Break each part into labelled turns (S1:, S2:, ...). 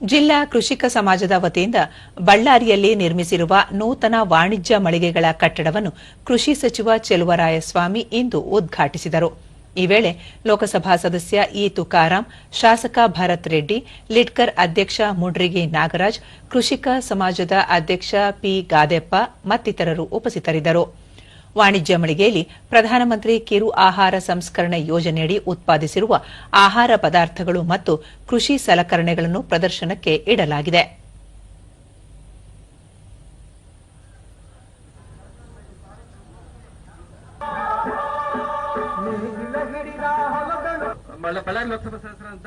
S1: ಜಿಲ್ಲಾ ಕೃಷಿಕ ಸಮಾಜದ ವತಿಯಿಂದ ಬಳ್ಳಾರಿಯಲ್ಲಿ ನಿರ್ಮಿಸಿರುವ ನೂತನ ವಾಣಿಜ್ಯ ಮಳಿಗೆಗಳ ಕಟ್ಟಡವನ್ನು ಕೃಷಿ ಸಚಿವ ಚೆಲುವರಾಯಸ್ವಾಮಿ ಇಂದು ಉದ್ಘಾಟಿಸಿದರು. ಈ ವೇಳೆ ಲೋಕಸಭಾ ಸದಸ್ಯ ಇ ತುಕಾರಾಂ, ಶಾಸಕ ಭರತ್ ರೆಡ್ಡಿ, ಲಿಡ್ಕರ್ ಅಧ್ಯಕ್ಷ ಮುಡ್ರಿಗಿ ನಾಗರಾಜ್, ಕೃಷಿಕ ಸಮಾಜದ ಅಧ್ಯಕ್ಷ ಪಿ ಗಾದೆಪ್ಪ ಮತ್ತಿತರರು ಉಪಸ್ಥಿತರಿದ್ದರು. ವಾಣಿಜ್ಯ ಮಳಿಗೆಯಲ್ಲಿ ಪ್ರಧಾನಮಂತ್ರಿ ಕಿರು ಆಹಾರ ಸಂಸ್ಕರಣೆ ಯೋಜನೆಯಡಿ ಉತ್ಪಾದಿಸಿರುವ ಆಹಾರ ಪದಾರ್ಥಗಳು ಮತ್ತು ಕೃಷಿ ಸಲಕರಣೆಗಳನ್ನು ಪ್ರದರ್ಶನಕ್ಕೆ ಇಡಲಾಗಿದೆ.
S2: ಲೋಕಸಭಾ ಸದಸ್ಯರಂತ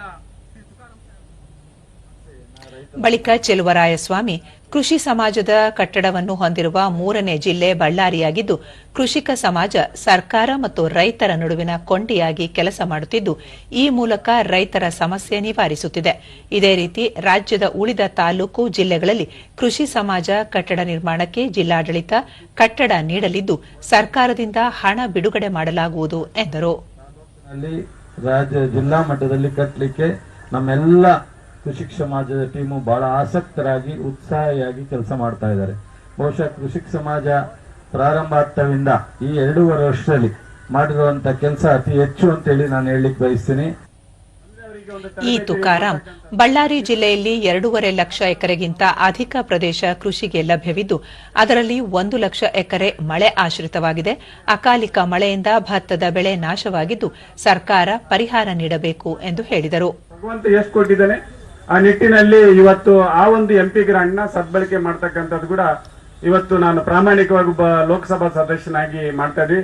S1: ಬಳಿಕ ಚೆಲುವರಾಯಸ್ವಾಮಿ ಕೃಷಿ ಸಮಾಜದ ಕಟ್ಟಡವನ್ನು ಹೊಂದಿರುವ ಮೂರನೇ ಜಿಲ್ಲೆ ಬಳ್ಳಾರಿಯಾಗಿದ್ದು, ಕೃಷಿಕ ಸಮಾಜ, ಸರ್ಕಾರ ಮತ್ತು ರೈತರ ನಡುವಿನ ಕೊಂಡಿಯಾಗಿ ಕೆಲಸ ಮಾಡುತ್ತಿದ್ದು, ಈ ಮೂಲಕ ರೈತರ ಸಮಸ್ಯೆ ನಿವಾರಿಸುತ್ತಿದೆ. ಇದೇ ರೀತಿ ರಾಜ್ಯದ ಉಳಿದ ತಾಲೂಕು ಜಿಲ್ಲೆಗಳಲ್ಲಿ ಕೃಷಿ ಸಮಾಜ ಕಟ್ಟಡ ನಿರ್ಮಾಣಕ್ಕೆ ಜಿಲ್ಲಾಡಳಿತ ಕಟ್ಟಡ ನೀಡಲಿದ್ದು, ಸರ್ಕಾರದಿಂದ ಹಣ ಬಿಡುಗಡೆ ಮಾಡಲಾಗುವುದು ಎಂದರು.
S3: ಕೃಷಿಕ ಸಮಾಜದ ಟೀಮು ಬಹಳ ಆಸಕ್ತರಾಗಿ ಉತ್ಸಾಹಿಯಾಗಿ ಕೆಲಸ ಮಾಡ್ತಾ ಇದ್ದಾರೆ. ಬಹುಶಃ ಕೃಷಿ ಸಮಾಜ ಪ್ರಾರಂಭ ಆಗ್ತವಿಂದ ಈ ಎರಡೂವರೆ ವರ್ಷದಲ್ಲಿ ಮಾಡಿರುವಂತ ಕೆಲಸ ಅತಿ ಹೆಚ್ಚು ಅಂತ ಹೇಳಿ ನಾನು ಹೇಳಲಿಕ್ಕೆ ಬಯಸ್ತೀನಿ.
S1: ಈ ತುಕಾರಾಂ ಬಳ್ಳಾರಿ ಜಿಲ್ಲೆಯಲ್ಲಿ ಎರಡೂವರೆ ಲಕ್ಷ ಎಕರೆಗಿಂತ ಅಧಿಕ ಪ್ರದೇಶ ಕೃಷಿಗೆ ಲಭ್ಯವಿದ್ದು ಅದರಲ್ಲಿ ಒಂದು ಲಕ್ಷ ಎಕರೆ ಮಳೆ ಆಶ್ರಿತವಾಗಿದೆ. ಅಕಾಲಿಕ ಮಳೆಯಿಂದ ಭತ್ತದ ಬೆಳೆ ನಾಶವಾಗಿದ್ದು ಸರ್ಕಾರ ಪರಿಹಾರ ನೀಡಬೇಕು ಎಂದು ಹೇಳಿದರು.
S4: ಭಗವಂತ ಎಷ್ಟು ಕೊಟ್ಟಿದ್ದಾನೆ? ಆ ನಿಟ್ಟಿನಲ್ಲಿ ಇವತ್ತು ಆ ಒಂದು ಎಂ ಪಿ ನ ಸದ್ಬಳಕೆ ಮಾಡ್ತಕ್ಕಂಥದ್ದು ಕೂಡ ಇವತ್ತು ನಾನು ಪ್ರಾಮಾಣಿಕವಾಗಿ ಒಬ್ಬ ಲೋಕಸಭಾ ಸದಸ್ಯನಾಗಿ ಮಾಡ್ತಾ ಇದ್ವಿ